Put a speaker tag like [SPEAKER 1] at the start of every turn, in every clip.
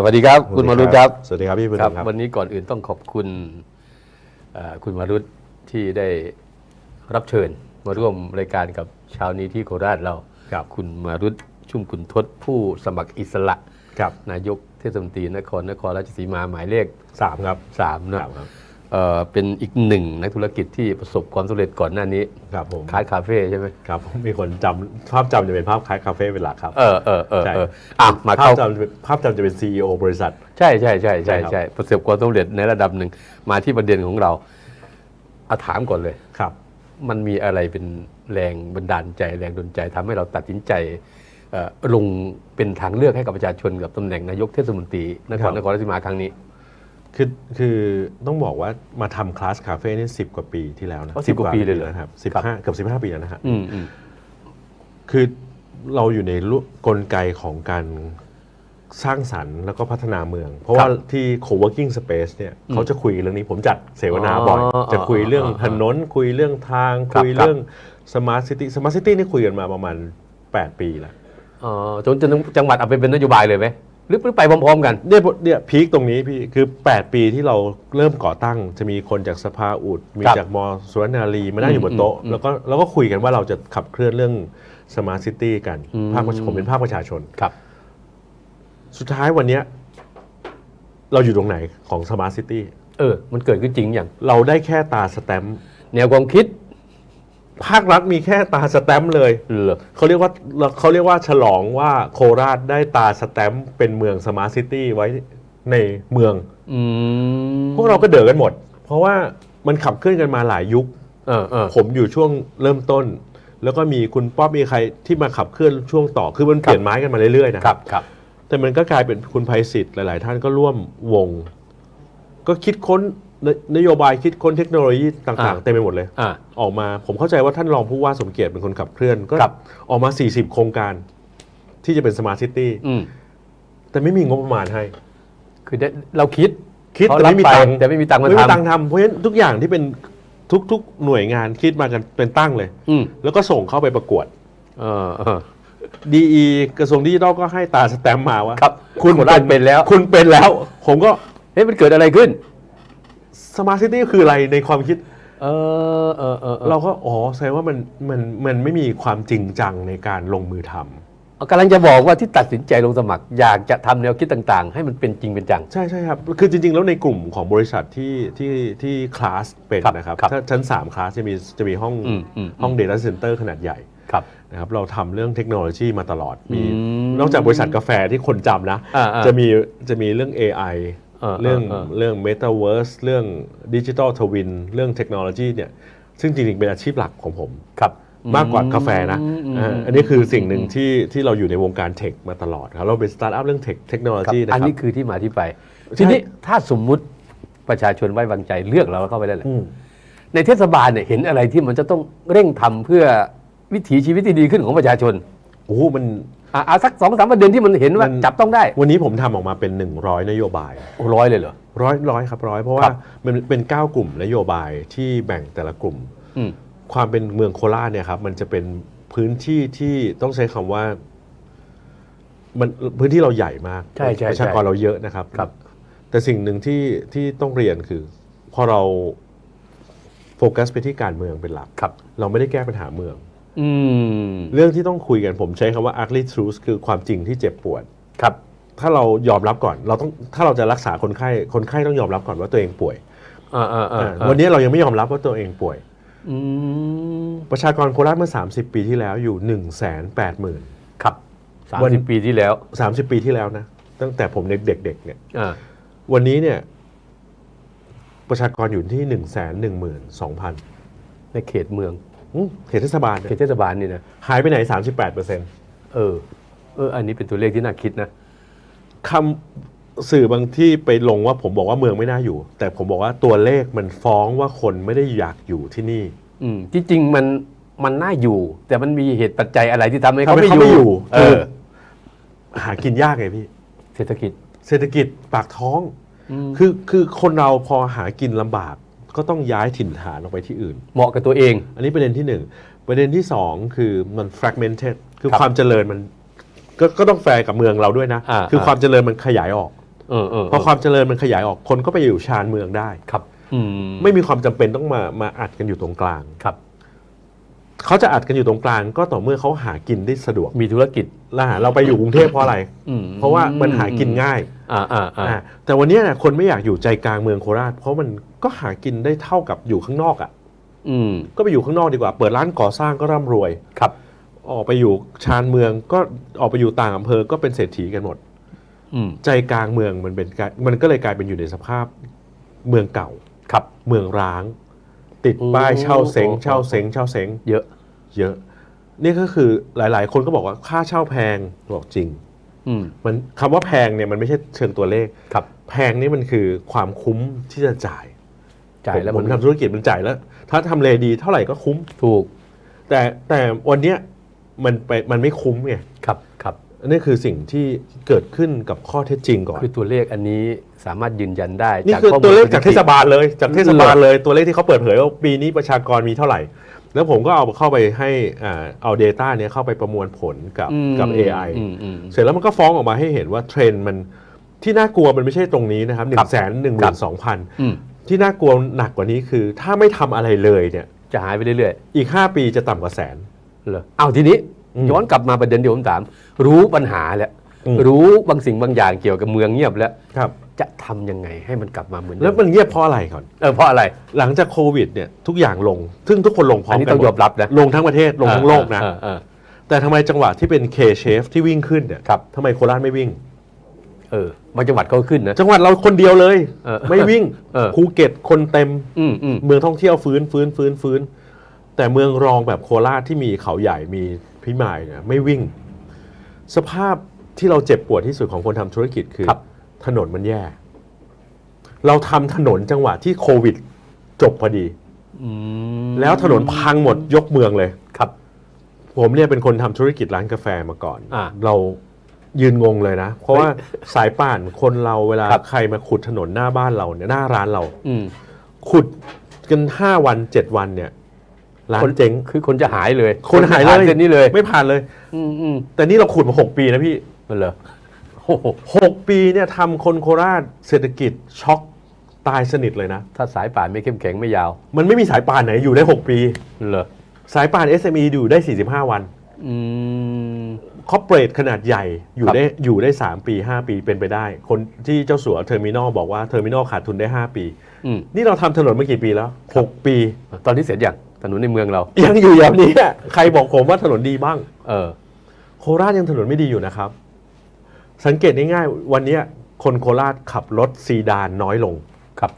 [SPEAKER 1] สวัสดีครับ คุณมารุตครับ
[SPEAKER 2] สวัสดีครับพี่บุญ
[SPEAKER 1] ครับ
[SPEAKER 2] ครับ
[SPEAKER 1] วันนี้ก่อนอื่นต้องขอบคุณเอ่อคุณมารุตที่ได้รับเชิญมาร่วมรายการกับเช้านี้ที่โคราชเรา
[SPEAKER 2] ครับ
[SPEAKER 1] คุณมารุตชุ่มคุณทศผู้สมัครอิสระ
[SPEAKER 2] ครับ
[SPEAKER 1] นายกเทศมนตรีนครนครราชสีมาหมายเลข
[SPEAKER 2] สามครับ
[SPEAKER 1] สามนะ
[SPEAKER 2] สามครับ
[SPEAKER 1] เอ่อเป็นอีกหนึ่งนักธุรกิจที่ประสบความสำเร็จก่อนหน้านี้
[SPEAKER 2] ครับผม
[SPEAKER 1] คาร์ดคาเฟ่ใช่ไหม
[SPEAKER 2] ครับผมมีคนจำภาพจำจะเป็นภาพคล้ายคาเฟ่เป็นหลักครับ
[SPEAKER 1] เออเออเออ
[SPEAKER 2] ใช่
[SPEAKER 1] เอออะมา
[SPEAKER 2] ภา
[SPEAKER 1] เข้า
[SPEAKER 2] พจำจะเป็นภาพจำจะเป็นซีอบริษัท
[SPEAKER 1] ใช่ใช่ใช่ใช่
[SPEAKER 2] ใช่ครับ
[SPEAKER 1] ใช่ประสบความสำเร็จในระดับหนึ่งมาที่ประเด็นของเราเอาถามก่อนเลย
[SPEAKER 2] ครับ
[SPEAKER 1] มันมีอะไรเป็นแรงบันดาลใจแรงดลใจทำให้เราตัดสินใจเอ่อลงเป็นทางเลือกให้กับประชาชนกับตำแหน่งนายกเทศมนตรีนค
[SPEAKER 2] ครั
[SPEAKER 1] ร
[SPEAKER 2] บ
[SPEAKER 1] นครราชสีมาครั้งนี้
[SPEAKER 2] คือคือต้องบอกว่ามาทำคลาสคาเฟ่นี่สิบกว่าปีที่แล้วนะ
[SPEAKER 1] อ๋อ10กว่าปีเลยเหรอ
[SPEAKER 2] นะครับสิบ
[SPEAKER 1] ครับ
[SPEAKER 2] ห้าเกือบสิบห้าปีแล้วนะฮะ
[SPEAKER 1] อืมอืม
[SPEAKER 2] คือเราอยู่ในลุกลไกของการสร้างสรรค์แล้วก็พัฒนาเมือง เพราะว่าที่ co-working space เนี่ยเขาจะคุยเรื่องนี้ผมจัดเสวนาบ่อยจะคุยเรื่องถนนคุยเรื่องทางคุยเรื่อง smart city smart city นี่คุยกันมาประมาณ 8 ปีแล้ว
[SPEAKER 1] อ๋อจนจนจังหวัดเอาไปเป็นนโยบายเลยไหม หรือหรือไปพร้อมๆกัน
[SPEAKER 2] เนี่ยเนี่ยพีคตรงนี้พี่คือ 8 ปีที่เราเริ่มก่อตั้งจะมีคนจากสภาอุด มี
[SPEAKER 1] ครับ
[SPEAKER 2] จากมสุรนารีมานั่งอยู่บนโต๊ะ
[SPEAKER 1] อืม
[SPEAKER 2] แล้วก็เราก็คุยกันว่าเราจะขับเคลื่อนเรื่อง smart city กัน
[SPEAKER 1] อืม
[SPEAKER 2] ภาคประชาผมเป็นภาคประชาชน
[SPEAKER 1] ครับ
[SPEAKER 2] สุดท้ายวันเนี้ยเราอยู่ตรงไหนของ smart city
[SPEAKER 1] เออ มันเกิดขึ้นจริงอย่าง
[SPEAKER 2] เราได้แค่ตาสแตมป์
[SPEAKER 1] แนวความคิด
[SPEAKER 2] ภาครัฐมีแค่ตาสแตมป์เลย
[SPEAKER 1] เหรอ
[SPEAKER 2] เขาเรียกว่าเขาเรียกว่าฉลองว่าโคราชได้ตาสแตมป์เป็นเมืองสมาร์ทซิตี้ไว้ในเมือง
[SPEAKER 1] อืม
[SPEAKER 2] พวกเราก็เดือดกันหมด เพราะว่ามันขับเคลื่อนกันมาหลายยุค
[SPEAKER 1] เออเออ
[SPEAKER 2] ผมอยู่ช่วงเริ่มต้น แล้วก็มีคุณป๊อบมีใครที่มาขับเคลื่อนช่วงต่อคือมันเปลี่ยนไม้กันมาเรื่อยๆนะครับ
[SPEAKER 1] ครับ
[SPEAKER 2] แต่มันก็กลายเป็นคุณภัยศิษฐ์หลาย ๆ ท่านก็ร่วมวง ก็คิดค้น นนโยบายคิดค้นเทคโนโลยีต่าง
[SPEAKER 1] อ่า
[SPEAKER 2] ๆเต็มไปหมดเลย
[SPEAKER 1] อ่า
[SPEAKER 2] ออกมาผมเข้าใจว่าท่านรองผู้ว่าสมเกียรติเป็นคนขับเคลื่อนก็
[SPEAKER 1] ครับ
[SPEAKER 2] ออกมา 40 โครงการ ที่จะเป็นสมาร์ทซิตี้
[SPEAKER 1] อืม
[SPEAKER 2] แต่ไม่มีงบประมาณให้
[SPEAKER 1] คือได้เราคิด
[SPEAKER 2] คิด
[SPEAKER 1] เขา
[SPEAKER 2] แต่ไม่มี
[SPEAKER 1] รับไป
[SPEAKER 2] ตังค์
[SPEAKER 1] แต่ไม่มีตังค์มา
[SPEAKER 2] ไม่มี
[SPEAKER 1] ทำ
[SPEAKER 2] ตังค์ทำเพราะฉะนั้นทุกอย่างที่เป็นทุกๆหน่วยงานคิดมากันเป็นตั้งเลย
[SPEAKER 1] อืม
[SPEAKER 2] แล้วก็ส่งเข้าไปประกวด
[SPEAKER 1] เออเออ
[SPEAKER 2] ดีกระทรวงดิจิทัลก็ให้ตาสแตมป์มาว่า
[SPEAKER 1] ครับ
[SPEAKER 2] คุณ
[SPEAKER 1] โคราชเป็นแล้ว
[SPEAKER 2] คุณเป็นแล้ว ผมก็
[SPEAKER 1] เฮ้ยมันเกิดอะไรขึ้น
[SPEAKER 2] สมาร์ทซิตี้คืออะไรในความคิด
[SPEAKER 1] เออเออเออเออ
[SPEAKER 2] เราก็อ๋อแสดงว่ามันมันมันไม่มีความจริงจังในการลงมือทำ
[SPEAKER 1] กำลังจะบอกว่าที่ตัดสินใจลงสมัคร อยากจะทำแนวคิดต่างๆ ให้มันเป็นจริงเป็นจัง
[SPEAKER 2] ใช่ใช่ครับ คือจริง ๆ แล้วในกลุ่มของบริษัทที่ที่ที่คลาสเป็น
[SPEAKER 1] ครับ
[SPEAKER 2] นะครับ
[SPEAKER 1] ครับ
[SPEAKER 2] ถ้าชั้น 3 คลาสจะมีจะมีห้อง
[SPEAKER 1] อืมอืม
[SPEAKER 2] ห้อง Data Center ขนาดใหญ่
[SPEAKER 1] ครับ
[SPEAKER 2] นะครับเราทำเรื่องเทคโนโลยีมาตลอดมี
[SPEAKER 1] อืม
[SPEAKER 2] นอกจากบริษัทกาแฟที่คนจำนะ
[SPEAKER 1] อ่าๆ
[SPEAKER 2] จะมีจะมีเรื่อง AI
[SPEAKER 1] เออ
[SPEAKER 2] เรื่อง
[SPEAKER 1] เออ
[SPEAKER 2] เรื่อง Metaverse เรื่อง Digital Twin เรื่องเทคโนโลยีเนี่ยซึ่งจริงๆเป็นอาชีพหลักของผม
[SPEAKER 1] ครับ
[SPEAKER 2] มากกว่ากาแฟนะ
[SPEAKER 1] อืมอืม
[SPEAKER 2] อ่าอันนี้คือสิ่งหนึ่งที่ที่เราอยู่ในวงการเทคมาตลอดครับ เราเป็นสตาร์ทอัพเรื่องเทคเทคโนโล
[SPEAKER 1] ครับ
[SPEAKER 2] ยีนะ
[SPEAKER 1] อัน
[SPEAKER 2] ครั
[SPEAKER 1] นี้
[SPEAKER 2] บ
[SPEAKER 1] คือที่มาที่ไป
[SPEAKER 2] ใช่
[SPEAKER 1] ทีนี้ถ้าสมมุติประชาชนไว้วางใจเลือกเราแล้วเข้าไปได้แหละ
[SPEAKER 2] อืม
[SPEAKER 1] ในเทศบาลเนี่ยเห็นอะไรที่มันจะต้องเร่งทำเพื่อวิถีชีวิตที่ดีขึ้นของประชาชน
[SPEAKER 2] โอ้โหมัน
[SPEAKER 1] อะเอาสักสองสามประเด็นที่มันเห็นว่า
[SPEAKER 2] มัน
[SPEAKER 1] จับต้องได้
[SPEAKER 2] วันนี้ผมทำออกมาเป็น 100 นโยบาย
[SPEAKER 1] โอ้ร้อยเลยเหรอ
[SPEAKER 2] ร้อยร้อยครับร้อยเพราะ
[SPEAKER 1] ค
[SPEAKER 2] ว่า
[SPEAKER 1] รับ
[SPEAKER 2] มันเป็น9กลุ่มนโยบายที่แบ่งแต่ละกลุ่ม
[SPEAKER 1] อืม
[SPEAKER 2] ความเป็นเมืองโคราชเนี่ยครับมันจะเป็นพื้นที่ที่ต้องใช้คำว่า มันพื้นที่เราใหญ่มาก
[SPEAKER 1] ใช่ใช่
[SPEAKER 2] ประชากรเราเยอะนะครับ
[SPEAKER 1] ครับ
[SPEAKER 2] แต่สิ่งหนึ่งที่ที่ต้องเรียนคือ พอเราโฟกัสไปที่การเมืองเป็นหลัก
[SPEAKER 1] ครับ
[SPEAKER 2] เราไม่ได้แก้ปัญหาเมือง
[SPEAKER 1] อืม
[SPEAKER 2] เรื่องที่ต้องคุยกันผมใช้คำว่า ugly truth คือความจริงที่เจ็บปวด
[SPEAKER 1] ครับ
[SPEAKER 2] ถ้าเรายอมรับก่อนเราต้องถ้าเราจะรักษาคนไข้คนไข้ต้องยอมรับก่อนว่าตัวเองป่วย
[SPEAKER 1] อ่าอ่าอ่า
[SPEAKER 2] อ่าวันนี้เรายังไม่ยอมรับว่าตัวเองป่วย
[SPEAKER 1] อืม
[SPEAKER 2] ประชากรโคราชเมื่อ 30 ปีที่แล้วอยู่ 1 8 0 0 0 0
[SPEAKER 1] ครับสาม
[SPEAKER 2] วัน
[SPEAKER 1] สิบปีที่แล้ว
[SPEAKER 2] 30 ปีที่แล้วนะ ตั้งแต่ผมเด็กๆเนี่ย
[SPEAKER 1] อ่า
[SPEAKER 2] วันนี้เนี่ย ประชากรอยู่ที่ 1 1 2 0 0 0
[SPEAKER 1] ในเขตเมือง
[SPEAKER 2] อืม เขตเทศบาล
[SPEAKER 1] เขตเทศบาลนี่นะ
[SPEAKER 2] หายไปไหน 38เปอร์เซ็นต์
[SPEAKER 1] เออเออ อันนี้เป็นตัวเลขที่น่าคิดนะ
[SPEAKER 2] คำสื่อบางที่ไปลงว่าผมบอกว่าเมืองไม่น่าอยู่ แต่ผมบอกว่าตัวเลขมันฟ้องว่าคนไม่ได้อยากอยู่ที่นี่
[SPEAKER 1] อืมที่จริงมันมันน่าอยู่ แต่มันมีเหตุปัจจัยอะไรที่ทำให้
[SPEAKER 2] ทำ
[SPEAKER 1] เขา
[SPEAKER 2] ให้
[SPEAKER 1] ไม่
[SPEAKER 2] เขา
[SPEAKER 1] อ
[SPEAKER 2] ไม่อยู่
[SPEAKER 1] ยู่เอ
[SPEAKER 2] คือ
[SPEAKER 1] อ
[SPEAKER 2] หากินยากไงพี่
[SPEAKER 1] เศรษฐกิจ
[SPEAKER 2] เศรษฐกิจปากท้อง
[SPEAKER 1] อืม
[SPEAKER 2] คือคือคนเราพอหากินลำบาก ก็ต้องย้ายถิ่นฐานออกไปที่อื่น
[SPEAKER 1] เหมาะกับตัวเอง
[SPEAKER 2] อันนี้ประเด็นที่หนึ่งประเด็นที่สองคือมัน fragmented คือ
[SPEAKER 1] ครับ
[SPEAKER 2] ความเจริญมันก็ก็ต้องแฟร์กับเมืองเราด้วยนะ
[SPEAKER 1] อ่า
[SPEAKER 2] คือ
[SPEAKER 1] อ่า
[SPEAKER 2] ความเจริญมันขยายออก
[SPEAKER 1] เออเออ
[SPEAKER 2] พอความเจริญมันขยายออกคนก็ไปอยู่ชานเมืองได้
[SPEAKER 1] ครับ อืม
[SPEAKER 2] ไม่มีความจำเป็นต้องมามาอัดกันอยู่ตรงกลาง
[SPEAKER 1] ครับ
[SPEAKER 2] เขาจะอัดกันอยู่ตรงกลางก็ต่อเมื่อเขาหากินได้สะดวก
[SPEAKER 1] มีธุรกิจ
[SPEAKER 2] ล่ะเราไปอยู่กรุงเทพเพราะอะไร
[SPEAKER 1] อืม
[SPEAKER 2] เพราะว่ามันหากินง่าย
[SPEAKER 1] อ่าอ่าอ่า
[SPEAKER 2] อ่าแต่วันเนี้ยคนไม่อยากอยู่ใจกลางเมืองโคราช เพราะมันก็หากินได้เท่ากับอยู่ข้างนอกอะ่ะ
[SPEAKER 1] อืม
[SPEAKER 2] ก็ไปอยู่ข้างนอกดีกว่า เปิดร้านก่อสร้างก็ร่ำรวย
[SPEAKER 1] ครับ
[SPEAKER 2] ออกไปอยู่ชานเมืองก็ออกไปอยู่ต่างอำเภอก็เป็นเศรษฐีกันหมด
[SPEAKER 1] อืม
[SPEAKER 2] ใจกลางเมืองมันเป็นการมันก็เลยกลายเป็นอยู่ในสภาพเมืองเก่า
[SPEAKER 1] ครับ
[SPEAKER 2] เมืองร้าง ติดป้ายเช่าเซ็ง
[SPEAKER 1] โอ้
[SPEAKER 2] เช่าเซ็งเช่าเซ็ง
[SPEAKER 1] เยอะ
[SPEAKER 2] เยอะ นี่ก็คือหลาย ๆ คนก็บอกว่าค่าเช่าแพงบอกจริง
[SPEAKER 1] อืม
[SPEAKER 2] มันคำว่าแพงเนี่ยมันไม่ใช่เชิงตัวเลข
[SPEAKER 1] ครับ
[SPEAKER 2] แพงนี่มันคือความคุ้มที่จะจ่าย
[SPEAKER 1] จ่ายแล้ว
[SPEAKER 2] ผม
[SPEAKER 1] มัน
[SPEAKER 2] ทำธุรกิจมันจ่ายแล้ว ถ้าทำเลดีเท่าไหร่ก็คุ้ม
[SPEAKER 1] ถูก
[SPEAKER 2] แต่แต่วันเนี้ยมันไปมันไม่คุ้มไง
[SPEAKER 1] ครับครับ
[SPEAKER 2] นี่คือสิ่งที่เกิดขึ้นกับข้อเท็จจริงก่อน
[SPEAKER 1] คือตัวเลขอันนี้สามารถยืนยันได้
[SPEAKER 2] นี่
[SPEAKER 1] จาก
[SPEAKER 2] คือ
[SPEAKER 1] ข้อมู
[SPEAKER 2] ตัวเลข
[SPEAKER 1] สถิติ
[SPEAKER 2] จากเทศบาลเลย จากเทศบาลเลยตัวเลขที่เขาเปิดเผยว่าปีนี้ประชากรมีเท่าไหร่ แล้วผมก็เอาเข้าไปให้อ่าเอา Data เนี้ยเข้าไปประมวลผลกับ
[SPEAKER 1] อืม
[SPEAKER 2] กับ AI
[SPEAKER 1] อืมอืม
[SPEAKER 2] เสร็จแล้วมันก็ฟ้องออกมาให้เห็นว่าเทรนด์มันที่น่ากลัวมันไม่ใช่ตรงนี้นะครับหนึ่งแสนหนึ่งหมื่นสองพัน
[SPEAKER 1] อืม
[SPEAKER 2] ที่น่ากลัวหนักกว่านี้คือ ถ้าไม่ทำอะไรเลยเนี่ย
[SPEAKER 1] จะหายไปเรื่อย
[SPEAKER 2] อีก 5 ปีจะต่ำกว่าแสน
[SPEAKER 1] ๆเหรอเอาทีนี้
[SPEAKER 2] อืม
[SPEAKER 1] ย้อนกลับมาประเด็นเดียวผมถาม รู้ปัญหาแล้ว
[SPEAKER 2] อืม
[SPEAKER 1] รู้บางสิ่งบางอย่างเกี่ยวกับเมืองเงียบแล้ว
[SPEAKER 2] ครับ
[SPEAKER 1] จะทำยังไงให้มันกลับมาเหมือนเดิ
[SPEAKER 2] แล้วมันเงียบเพราะอะไรก่อน
[SPEAKER 1] เออเพราะอะไร
[SPEAKER 2] หลังจากโควิดเนี่ยทุกอย่างลง ซึ่งทุกคนลงพร้อ
[SPEAKER 1] อัน
[SPEAKER 2] ม
[SPEAKER 1] นี้
[SPEAKER 2] กัน
[SPEAKER 1] ต้อง
[SPEAKER 2] หม
[SPEAKER 1] ยอ
[SPEAKER 2] ด
[SPEAKER 1] มรับนะ
[SPEAKER 2] ลงทั้งประเทศลงทั้งโลกนะ
[SPEAKER 1] เออเออ
[SPEAKER 2] แต่ทำไมจังหวะที่เป็น K-Shape ที่วิ่งขึ้นเนี่ย
[SPEAKER 1] ครับ
[SPEAKER 2] ทำไมโคราชไม่วิ่ง
[SPEAKER 1] เออบางจังหวัดเขาขึ้นนะ
[SPEAKER 2] จังหวัดเราคนเดียวเลย
[SPEAKER 1] เออ
[SPEAKER 2] ไม่วิ่ง
[SPEAKER 1] เออ
[SPEAKER 2] ภูเก็ตคนเต็ม
[SPEAKER 1] อืมอืม
[SPEAKER 2] เมืองท่องเที่ยวฟื้นฟื้นฟื้นฟื้นแต่เมืองรองแบบโคราชที่มีเขาใหญ่มี พิมายเนี่ยไม่วิ่ง สภาพที่เราเจ็บปวดที่สุดของคนทำธุรกิจคือ
[SPEAKER 1] ครับ
[SPEAKER 2] ถนนมันแย่ เราทำถนนจังหวะที่โควิด จบพอดี
[SPEAKER 1] อืม
[SPEAKER 2] แล้วถนนพังหมดยกเมืองเลย
[SPEAKER 1] ครับ
[SPEAKER 2] ผมเนี่ยเป็นคนทำธุรกิจร้านกาแฟมาก่อน
[SPEAKER 1] อ่า
[SPEAKER 2] เรายืนงงเลยนะ เพราะว่าสายป่านคนเราเวลา
[SPEAKER 1] ครับ
[SPEAKER 2] ใครมาขุดถนนหน้าบ้านเราเนี่ยหน้าร้านเรา
[SPEAKER 1] อืม
[SPEAKER 2] ขุดกันห้าวันเจ็ดวันเนี่ย ร้าน
[SPEAKER 1] คน
[SPEAKER 2] เจ๊ง
[SPEAKER 1] คือคนจะหายเลย
[SPEAKER 2] คนหายเลย
[SPEAKER 1] ผ่เส้นนี้เลย
[SPEAKER 2] ไม่ผ่านเลย
[SPEAKER 1] อืมอืม
[SPEAKER 2] แต่นี่เราขุดมาหกปีนะพี่
[SPEAKER 1] มันเหรอโอ้โห
[SPEAKER 2] หกปีเนี่ยทำคนโคราชเศรษฐกิจช็อกตายสนิทเลยนะ
[SPEAKER 1] ถ้าสายป่านไม่เข้มแข็งไม่ยาว
[SPEAKER 2] มันไม่มีสายป่านไหนอยู่ได้ 6 ปี
[SPEAKER 1] เหรอ
[SPEAKER 2] สายป่าน SME อยู่ได้ 45 วัน
[SPEAKER 1] อืม
[SPEAKER 2] คอร์เปรสขนาดใหญ่อยู่
[SPEAKER 1] ครับ
[SPEAKER 2] ได้อยู่ได้ 3 ปี 5 ปีเป็นไปได้ คนที่เจ้าสัวเทอร์มินอลบอกว่าเทอร์มินอลขาดทุนได้ 5 ปี
[SPEAKER 1] อืม
[SPEAKER 2] นี่เราทำถนนมากี่ปีแล้ว 6 ปี
[SPEAKER 1] ตอนนี้เสร็จยัง ถนนในเมืองเรา
[SPEAKER 2] ยังอยู่อย่างนี้อะใครบอกผมว่าถนนดีบ้าง
[SPEAKER 1] เออ
[SPEAKER 2] โคราชยังถนนไม่ดีอยู่นะครับ สังเกตง่ายๆวันเนี้ยคนโคราชขับรถซีดานน้อยลง
[SPEAKER 1] ครับ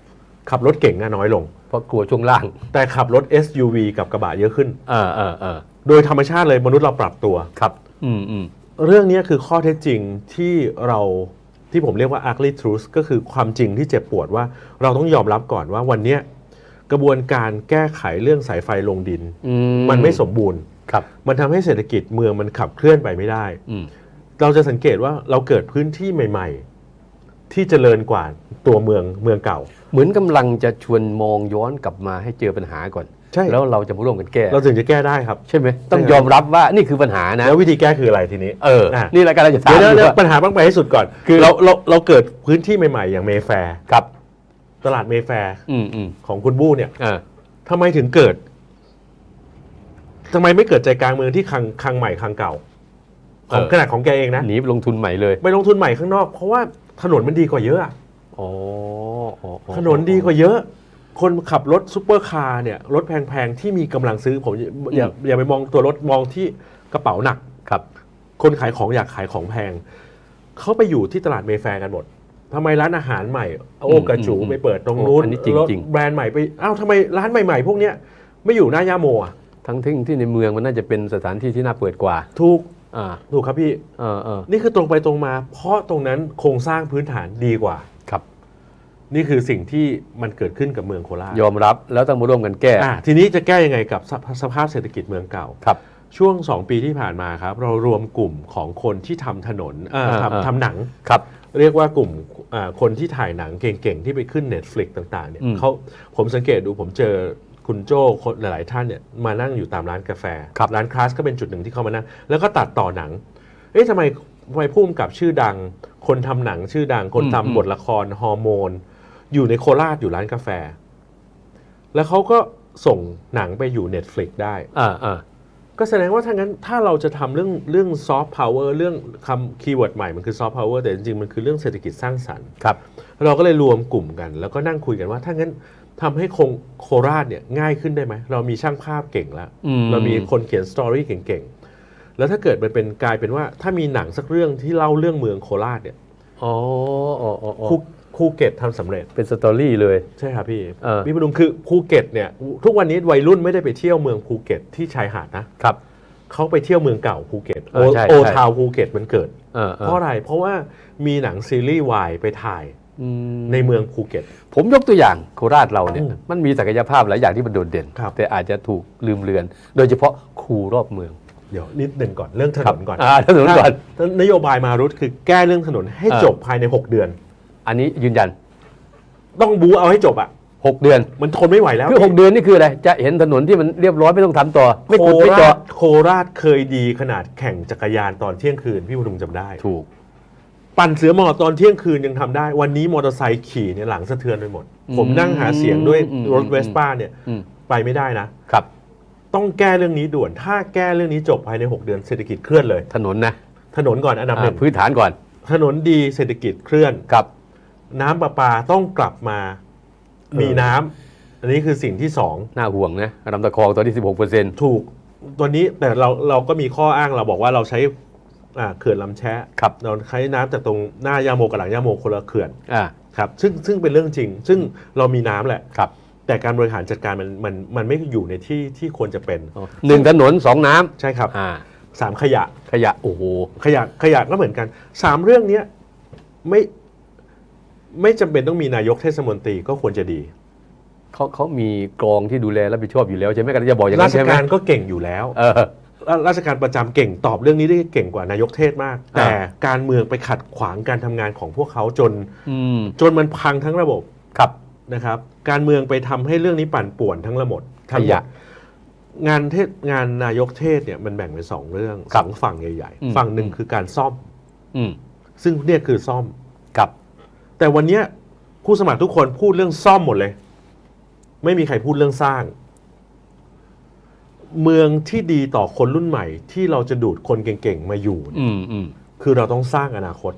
[SPEAKER 2] ขับรถเก่งอะน้อยลง
[SPEAKER 1] เพราะกลัวช่วงล่าง
[SPEAKER 2] แต่ขับรถ SUV กับกระบะเยอะขึ้น
[SPEAKER 1] เออเออเออ
[SPEAKER 2] โดยธรรมชาติเลยมนุษย์เราปรับตัว
[SPEAKER 1] ครับ อืมอืม
[SPEAKER 2] เรื่องนี้คือข้อเท็จจริงที่เราที่ผมเรียกว่า ugly truth ก็คือความจริงที่เจ็บปวดว่าเราต้องยอมรับก่อนว่าวันเนี้ย กระบวนการแก้ไขเรื่องสายไฟลงดิน
[SPEAKER 1] อื
[SPEAKER 2] มันไม่สมบูรณ์
[SPEAKER 1] ครับ
[SPEAKER 2] มันทำให้เศรษฐกิจเมืองมันขับเคลื่อนไปไม่ได้
[SPEAKER 1] อืม
[SPEAKER 2] เราจะสังเกตว่าเราเกิดพื้นที่ใหม่ ๆ ที่เจริญกว่าตัวเมืองเมืองเก่า
[SPEAKER 1] เหมือนกำลังจะชวนมองย้อนกลับมาให้เจอปัญหาก่อน
[SPEAKER 2] ใช่
[SPEAKER 1] แล้วเราจะมาร่วมกันแก้
[SPEAKER 2] เราถึงจะแก้ได้ครับ
[SPEAKER 1] ใช่ไหมต้อง
[SPEAKER 2] ใช่ครับ
[SPEAKER 1] ยอมรับว่านี่คือปัญหานะ
[SPEAKER 2] แล้ววิธีแก้คืออะไรทีนี้
[SPEAKER 1] เออ
[SPEAKER 2] อะ
[SPEAKER 1] นี่รายการเราจะถาม
[SPEAKER 2] เดี๋ยว
[SPEAKER 1] อ
[SPEAKER 2] เดี๋ยว
[SPEAKER 1] ยู่ว่า
[SPEAKER 2] ปัญหาต้องไปให้สุดก่อน
[SPEAKER 1] คือ
[SPEAKER 2] เราเราเราเกิดพื้นที่ใหม่ๆ อย่างเมแฟร์
[SPEAKER 1] ครับ
[SPEAKER 2] ตลาดเมแฟร์
[SPEAKER 1] อืมอืม
[SPEAKER 2] ของคุณบู้เนี่ย
[SPEAKER 1] อ่า
[SPEAKER 2] ทำไมถึงเกิดทำไมไม่เกิดใจกลางเมืองที่คลังคลังใหม่คลังเก่า ของขนาดของแกเองนะ
[SPEAKER 1] หนีไปลงทุนใหม่เลย
[SPEAKER 2] ไปลงทุนใหม่ข้างนอก เพราะว่าถนนมันดีกว่าเยอะอะ
[SPEAKER 1] อ๋ออ๋ออ๋อ
[SPEAKER 2] ถนนดีกว่าเยอะ คนขับรถซูเปอร์คาร์เนี่ย รถแพงๆ ที่มีกำลังซื้อผมอย่าอย่าอย่าไปมองตัวรถมองที่กระเป๋าหนัก
[SPEAKER 1] ครับ
[SPEAKER 2] คนขายของอยากขายของแพง เขาไปอยู่ที่ตลาดเมแฟร์กันหมด ทำไมร้านอาหารใหม่ โอ้กระจู
[SPEAKER 1] อืม
[SPEAKER 2] ไปเปิดตรงนู้น
[SPEAKER 1] อันนี้จริง
[SPEAKER 2] รถ
[SPEAKER 1] จริง
[SPEAKER 2] แบรนด์ใหม่ไปอ้าวทำไมร้านใหม่ๆ พวกเนี้ยไม่อยู่หน้าย่าโมอะ
[SPEAKER 1] ทั้งที่ที่ในเมืองมันน่าจะเป็นสถานที่ที่น่าเปิดกว่า
[SPEAKER 2] ถูก
[SPEAKER 1] อ่า
[SPEAKER 2] ถูกครับพี่
[SPEAKER 1] เออเออ
[SPEAKER 2] นี่คือตรงไปตรงมา เพราะตรงนั้นโครงสร้างพื้นฐานดีกว่า
[SPEAKER 1] ครับ
[SPEAKER 2] นี่คือสิ่งที่มันเกิดขึ้นกับเมืองโคราช
[SPEAKER 1] ยอมรับแล้วต้องมาร่วมกันแก้
[SPEAKER 2] อะทีนี้จะแก้ยังไงกับสภสภาพเศรษฐกิจเมืองเก่า
[SPEAKER 1] ครับ
[SPEAKER 2] ช่วง 2 ปีที่ผ่านมาครับ เรารวมกลุ่มของคนที่ทำถนนเอ่อ
[SPEAKER 1] อ่าอ่า
[SPEAKER 2] ทำทำหนัง
[SPEAKER 1] ครับ
[SPEAKER 2] เรียกว่ากลุ่มอ่าคนที่ถ่ายหนังเก่งๆ ที่ไปขึ้น Netflix ต่างๆเนี่ย
[SPEAKER 1] อืม
[SPEAKER 2] เขาผมสังเกตดูผมเจอคุณโจ้คนหลายๆท่านเนี่ยมานั่งอยู่ตามร้านกาแฟ
[SPEAKER 1] ครับ
[SPEAKER 2] ร้านคลาสก็เป็นจุดหนึ่งที่เขามานั่งแล้วก็ตัดต่อหนัง เอ๊ะทำไมทำไมผู้กำกับชื่อดัง คนทำหนังชื่อดัง คน
[SPEAKER 1] อืม
[SPEAKER 2] ทำบทละครฮอร์โมน อยู่ในโคราชอยู่ร้านกาแฟ แล้วเขาก็ส่งหนังไปอยู่ Netflix ได้
[SPEAKER 1] อ่าอ่า
[SPEAKER 2] ก็แสดงว่าถ้างั้นถ้าเราจะทำเรื่องเรื่องซอฟต์พาวเวอร์เรื่องคำคีย์เวิร์ดใหม่มันคือซอฟต์พาวเวอร์แต่จริงๆ มันคือเรื่องเศรษฐกิจสร้างสรรค์
[SPEAKER 1] ครับ
[SPEAKER 2] เราก็เลยรวมกลุ่มกัน แล้วก็นั่งคุยกันว่าถ้างั้นทำให้คงโคราชเนี่ยง่ายขึ้นได้ไหม เรามีช่างภาพเก่งแล้ว
[SPEAKER 1] อืม
[SPEAKER 2] เรามีคนเขียนสตอรี่เก่งๆ แล้วถ้าเกิดมันเป็นกลายเป็นว่าถ้ามีหนังสักเรื่องที่เล่าเรื่องเมืองโคราชเนี่ย
[SPEAKER 1] อ๋ออ๋ออ๋ออ๋อ
[SPEAKER 2] ภูภูเก็ตทำสำเร็จ
[SPEAKER 1] เป็นสตอรี่เลย
[SPEAKER 2] ใช่ครับพี่
[SPEAKER 1] เออ
[SPEAKER 2] พี่ประดุงคือภูเก็ตเนี่ยทุกวันนี้วัยรุ่นไม่ได้ไปเที่ยวเมืองภูเก็ตที่ชายหาดนะครับ เขาไปเที่ยวเมืองเก่าภูเก็ต
[SPEAKER 1] เออใช่
[SPEAKER 2] โอ
[SPEAKER 1] ใช่
[SPEAKER 2] ทาวภูเก็ตมันเกิด
[SPEAKER 1] เออเออ
[SPEAKER 2] เพราะอะไรเพราะว่ามีหนังซีรีส์วายไปถ่าย
[SPEAKER 1] อืม
[SPEAKER 2] ในเมืองภูเก็ต
[SPEAKER 1] ผมยกตัวอย่างโคราชเราเนี่ย
[SPEAKER 2] อืม
[SPEAKER 1] มันมีศักยภาพหลายอย่างที่มันโดดเด่น
[SPEAKER 2] ครับ
[SPEAKER 1] แต่อาจจะถูกลืมเลือน โดยเฉพาะคูรอบเมือง
[SPEAKER 2] เดี๋ยวนิดหนึ่งก่อนเรื่องถนนก่อน
[SPEAKER 1] อ่าถนนก่อน
[SPEAKER 2] ถ้านโยบายมารุตคือแก้เรื่องถนนให้
[SPEAKER 1] เออ
[SPEAKER 2] จบภายใน 6 เดือน
[SPEAKER 1] อันนี้ยืนยัน
[SPEAKER 2] ต้องบูเอาให้จบอะ
[SPEAKER 1] 6เดือน
[SPEAKER 2] มันทนไม่ไหวแล้ว
[SPEAKER 1] คือ6เดือนนี่คืออะไร จะเห็นถนนที่มันเรียบร้อยไม่ต้องทำต่อ ไม่
[SPEAKER 2] โค
[SPEAKER 1] ขุดไม่
[SPEAKER 2] รา
[SPEAKER 1] เจาะ
[SPEAKER 2] ชโคราชเคยดีขนาดแข่งจักรยานตอนเที่ยงคืนพี่บุญจำได้
[SPEAKER 1] ถูก
[SPEAKER 2] ปั่นเสือหมอบตอนเที่ยงคืนยังทำได้ วันนี้มอเตอร์ไซค์ขี่เนี่ยหลังสะเทือนไปหมด
[SPEAKER 1] อืม
[SPEAKER 2] ผมนั่งหาเสียงด้วย
[SPEAKER 1] อืม
[SPEAKER 2] รถเวสป้าเนี่ย
[SPEAKER 1] อืม
[SPEAKER 2] ไปไม่ได้นะ
[SPEAKER 1] ครับ
[SPEAKER 2] ต้องแก้เรื่องนี้ด่วน ถ้าแก้เรื่องนี้จบภายใน 6 เดือนเศรษฐกิจเคลื่อนเลย
[SPEAKER 1] ถนนนะ
[SPEAKER 2] ถนนก่อนอันดับหนึ่
[SPEAKER 1] อ่างพื้นฐานก่อน
[SPEAKER 2] ถนนดีเศรษฐกิจเคลื่อน
[SPEAKER 1] กับ
[SPEAKER 2] น้ำประปาต้องกลับมา
[SPEAKER 1] เออ
[SPEAKER 2] มีน้ำอันนี้คือสิ่งที่สอง
[SPEAKER 1] หน้าห่วงนะลำตะคองตอนที่16เปอร์เซ็นต์
[SPEAKER 2] ถูกตัวนี้แต่เราเราก็มีข้ออ้างเราบอกว่าเราใช้อ่าเขื่อนลำแชะ
[SPEAKER 1] ครับ
[SPEAKER 2] เราใช้น้ำจากตรงหน้ายาโมกับหลังยาโมคนละเขื่อน
[SPEAKER 1] อ่า
[SPEAKER 2] ครับซึ่งซึ่งเป็นเรื่องจริง ซึ่งเรามีน้ำแหละ
[SPEAKER 1] ครับ
[SPEAKER 2] แต่การบริหารจัดการมันมันมันไม่อยู่ในที่ที่ควรจะเป็น
[SPEAKER 1] หนึ่งถนนสองน้
[SPEAKER 2] ใช่ครับำ
[SPEAKER 1] อ่า
[SPEAKER 2] สามขยะ
[SPEAKER 1] ขยะโอ้โห
[SPEAKER 2] ขยะขยะก็เหมือนกันสามเรื่องเนี้ยไม่ ไม่จำเป็นต้องมีนายกเทศมนตรีก็ควรจะดี
[SPEAKER 1] เขาเขามีกรองที่ดูแลรับผิดชอบอยู่แล้วใช่ไหมกันจะบอกอย่าง
[SPEAKER 2] รา
[SPEAKER 1] นั้น
[SPEAKER 2] ช
[SPEAKER 1] ใช่ไหม
[SPEAKER 2] การก็เก่งอยู่แล้ว
[SPEAKER 1] เออ
[SPEAKER 2] ราราชการประจำเก่งตอบเรื่องนี้ได้เก่งกว่านายกเทศมาก
[SPEAKER 1] อ่า
[SPEAKER 2] แต่การเมืองไปขัดขวางการทำงานของพวกเขาจน
[SPEAKER 1] อืม
[SPEAKER 2] จนมันพังทั้งระบบ
[SPEAKER 1] ครับ
[SPEAKER 2] นะครับ การเมืองไปทำให้เรื่องนี้ปั่นป่วนทั้งระบบ
[SPEAKER 1] ข
[SPEAKER 2] ทั้งหม
[SPEAKER 1] ยะ
[SPEAKER 2] ดงานเทศงานนายกเทศเนี่ยมันแบ่งเป็นสองเรื่อง
[SPEAKER 1] ครั
[SPEAKER 2] ส
[SPEAKER 1] บ
[SPEAKER 2] องฝั่งใหญ่
[SPEAKER 1] อืม
[SPEAKER 2] ๆฝั่งหนึ่งคือการซ่อม
[SPEAKER 1] อืม
[SPEAKER 2] ซึ่งเนี่ยคือซ่อม
[SPEAKER 1] กับ
[SPEAKER 2] แต่วันเนี้ยผู้สมัครทุกคนพูดเรื่องซ่อมหมดเลย ไม่มีใครพูดเรื่องสร้าง เมืองที่ดีต่อคนรุ่นใหม่ ที่เราจะดูดคนเก่งๆมาอยู่เนี่ย
[SPEAKER 1] อืมอืม
[SPEAKER 2] คือเราต้องสร้างอนาคต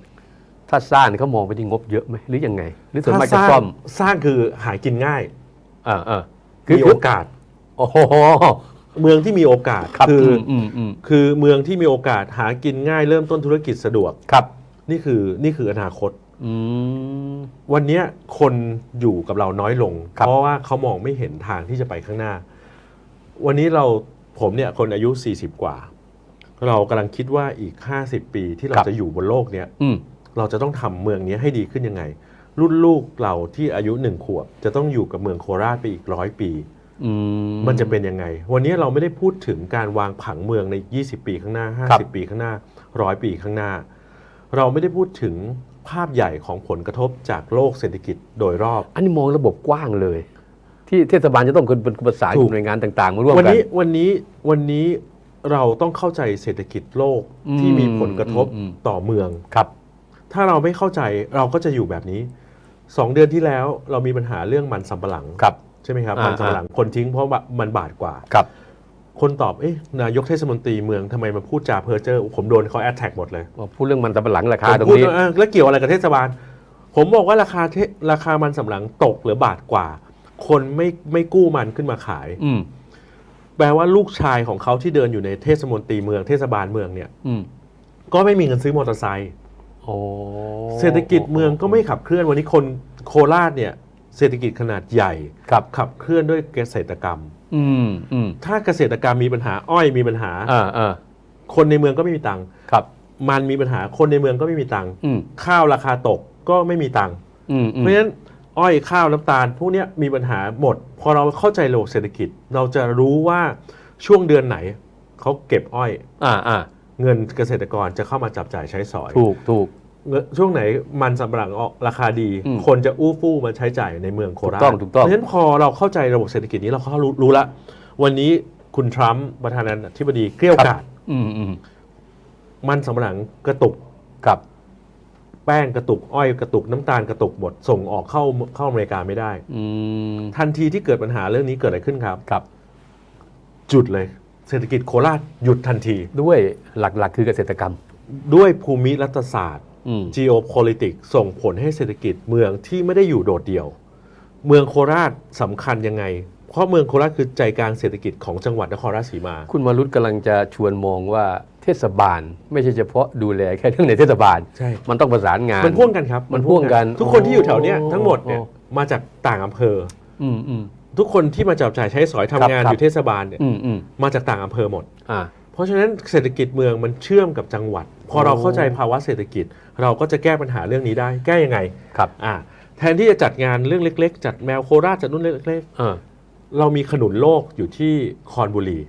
[SPEAKER 1] ถ้าสร้างเนี่ยเขามองไปที่งบเยอะไหมหรือยังไง หรือส่วนมาก
[SPEAKER 2] ส
[SPEAKER 1] จะ
[SPEAKER 2] ร้าง
[SPEAKER 1] ซ่อม
[SPEAKER 2] สร้างคือหากินง่าย
[SPEAKER 1] อ่าอ่า
[SPEAKER 2] มีโอกาส
[SPEAKER 1] โอ้โห
[SPEAKER 2] เมืองที่มีโอกาส
[SPEAKER 1] ครับ
[SPEAKER 2] คือ
[SPEAKER 1] อื
[SPEAKER 2] อ
[SPEAKER 1] มอืมอืม
[SPEAKER 2] คือเมืองที่มีโอกาสหากินง่ายเริ่มต้นธุรกิจสะดวก
[SPEAKER 1] ครับ
[SPEAKER 2] นี่คือนี่คืออนาคต
[SPEAKER 1] อืม
[SPEAKER 2] วันเนี้ยคนอยู่กับเราน้อยลง
[SPEAKER 1] ครับ
[SPEAKER 2] เพราะว่าเขามองไม่เห็นทางที่จะไปข้างหน้า วันนี้เราผมเนี่ยคนอายุ 40 กว่า เรากำลังคิดว่าอีก 50 ปีที่เราจะอยู่บนโลกเนี้ย
[SPEAKER 1] อืม
[SPEAKER 2] เราจะต้องทำเมืองนี้ให้ดีขึ้นยังไง รุ่นลูกเราที่อายุหนึ่งขวบ จะต้องอยู่กับเมืองโคราชไปอีกร้อยปี
[SPEAKER 1] อืม
[SPEAKER 2] มันจะเป็นยังไง วันนี้เราไม่ได้พูดถึงการวางผังเมืองใน 20 ปีข้างหน้า
[SPEAKER 1] ครับ
[SPEAKER 2] 50 ปีข้างหน้าร้อยปีข้างหน้า เราไม่ได้พูดถึง ภาพใหญ่ของผลกระทบจากโลกเศรษฐกิจโดยรอบ
[SPEAKER 1] อันนี้มองระบบกว้างเลย ที่เทศบาลจะต้องเป็นประสาน
[SPEAKER 2] ถู
[SPEAKER 1] กับ
[SPEAKER 2] ก
[SPEAKER 1] หน่วยงานต่างๆมาร่วม
[SPEAKER 2] วัน
[SPEAKER 1] กัน
[SPEAKER 2] นี้วันนี้วันนี้เราต้องเข้าใจเศรษฐกิจโลก
[SPEAKER 1] อืม
[SPEAKER 2] ที่มีผลกระทบ
[SPEAKER 1] อืมอืม
[SPEAKER 2] ต่อเมือง
[SPEAKER 1] ครับ
[SPEAKER 2] ถ้าเราไม่เข้าใจเราก็จะอยู่แบบนี้สองเดือนที่แล้วเรามีปัญหาเรื่องมันสำปะหลัง
[SPEAKER 1] ครับ
[SPEAKER 2] ใช่ไหมครับ
[SPEAKER 1] อ่ามั
[SPEAKER 2] มันสำปะหลังคนทิ้งเพราะว่ามันบาทกว่า
[SPEAKER 1] ครับ
[SPEAKER 2] คนตอบเอ๊ะนายกเทศมนตรีเมืองทำไมมาพูดจาเพ้อเจ้อผมโดนเขาแอดแท็กหมดเลย
[SPEAKER 1] พูดเรื่องมันสำปะหลังราคา
[SPEAKER 2] ผม
[SPEAKER 1] ตรง
[SPEAKER 2] พูด
[SPEAKER 1] นี้
[SPEAKER 2] ว่าเอ้าแล้วเกี่ยวอะไรกับเทศบาล ผมบอกว่าราคาเทราคามันสำปะหลังตกเหลือบาทกว่า คนไม่ไม่กู้มันขึ้นมาขาย
[SPEAKER 1] อืม
[SPEAKER 2] แปลว่าลูกชายของเขาที่เดินอยู่ในเทศมนตรีเมืองเทศบาลเมืองเนี่ย
[SPEAKER 1] อืม
[SPEAKER 2] ก็ไม่มีเงินซื้อมอเตอร์ไซค์
[SPEAKER 1] โอ้
[SPEAKER 2] เศรษฐกิจเมืองก็ไม่ขับเคลื่อนวันนี้คนโคราชเนี่ย เศรษฐกิจขนาดใหญ่
[SPEAKER 1] ครับ
[SPEAKER 2] ขับเคลื่อนด้วยเกษตรกรรม
[SPEAKER 1] อืมอืม
[SPEAKER 2] ถ้าเกษตรกรรมมีปัญหาอ้อยมีปัญหา
[SPEAKER 1] อ่าอ่า
[SPEAKER 2] คนในเมืองก็ไม่มีตังค์
[SPEAKER 1] ครับ
[SPEAKER 2] มันมีปัญหาคนในเมืองก็ไม่มีตังค์
[SPEAKER 1] อืม
[SPEAKER 2] ข้าวราคาตกก็ไม่มีตังค์
[SPEAKER 1] อืมอืม
[SPEAKER 2] เพราะฉะนั้นอ้อยข้าวน้ำตาลพวกเนี้ยมีปัญหาหมด พอเราเข้าใจระบบเศรษฐกิจ เราจะรู้ว่าช่วงเดือนไหนเขาเก็บอ้อย
[SPEAKER 1] อ่าอ่า
[SPEAKER 2] เงินเกษตรกรจะเข้ามาจับจ่ายใช้สอย
[SPEAKER 1] ถูกถูก
[SPEAKER 2] เงิน ช่วงไหนมันสำปะหลังออกราคาดี
[SPEAKER 1] อืม
[SPEAKER 2] คนจะอู้ฟู่มาใช้จ่ายในเมืองโคราช
[SPEAKER 1] ถูกต้องถูกต้อง
[SPEAKER 2] เพราะฉะนั้นพอเราเข้าใจระบบเศรษฐกิจนี้เราก็รู้รู้ละวันนี้คุณทรัมป์ประธานาธิบดีเกลี้ยวกราด
[SPEAKER 1] อืมอืม
[SPEAKER 2] มันสำปะหลังกระตุก
[SPEAKER 1] ครับ
[SPEAKER 2] แป้งกระตุกอ้อยกระตุกน้ำตาลกระตุกหมดส่งออกเข้าเข้าอเมริกาไม่ได้
[SPEAKER 1] อืม
[SPEAKER 2] ทันทีที่เกิดปัญหาเรื่องนี้เกิดอะไรขึ้นครับ
[SPEAKER 1] ครับ
[SPEAKER 2] จุดเลย เศรษฐกิจโคราชหยุดทันที
[SPEAKER 1] ด้วยหลักๆ คือเกษตรกรรม
[SPEAKER 2] ด้วยภูมิรัฐศาสตร์
[SPEAKER 1] อืม
[SPEAKER 2] geopolitics ส่งผลให้เศรษฐกิจเมืองที่ไม่ได้อยู่โดดเดี่ยว เมืองโคราชสำคัญยังไง เพราะเมืองโคราชคือใจกลางเศรษฐกิจของจังหวัดนครราชสีมา
[SPEAKER 1] คุณวรุษกำลังจะชวนมองว่าเทศบาล ไม่ใช่เฉพาะดูแลแค่เรื่องในเทศบาล
[SPEAKER 2] ใช่
[SPEAKER 1] มันต้องประสานงาน
[SPEAKER 2] มันพ่วงกันครับ
[SPEAKER 1] มันพ่วงกัน
[SPEAKER 2] ทุกคนที่อยู่แถวเนี้ย
[SPEAKER 1] โอ้
[SPEAKER 2] ทั้งหมดเนี่ย
[SPEAKER 1] โอ้
[SPEAKER 2] มาจากต่างอำเภอ
[SPEAKER 1] อืมอืม
[SPEAKER 2] ทุกคนที่มาจับจ่ายใช้สอยทำงาน
[SPEAKER 1] ครับ
[SPEAKER 2] อยู่เทศบาลเนี่ย
[SPEAKER 1] อืมอืม
[SPEAKER 2] มาจากต่างอำเภอหมด
[SPEAKER 1] อ่า
[SPEAKER 2] เพราะฉะนั้นเศรษฐกิจเมืองมันเชื่อมกับจังหวัด พอเรา
[SPEAKER 1] โอ้
[SPEAKER 2] เข้าใจภาวะเศรษฐกิจ เราก็จะแก้ปัญหาเรื่องนี้ได้แก้ยังไง
[SPEAKER 1] ครับ
[SPEAKER 2] อ่าแทนที่จะจัดงานเรื่องเล็ก ๆ จัดแมวโคราชจัดนู่นเล็ก
[SPEAKER 1] เออ
[SPEAKER 2] ๆเรามีขนุนโลกอยู่ที่คอนบุรี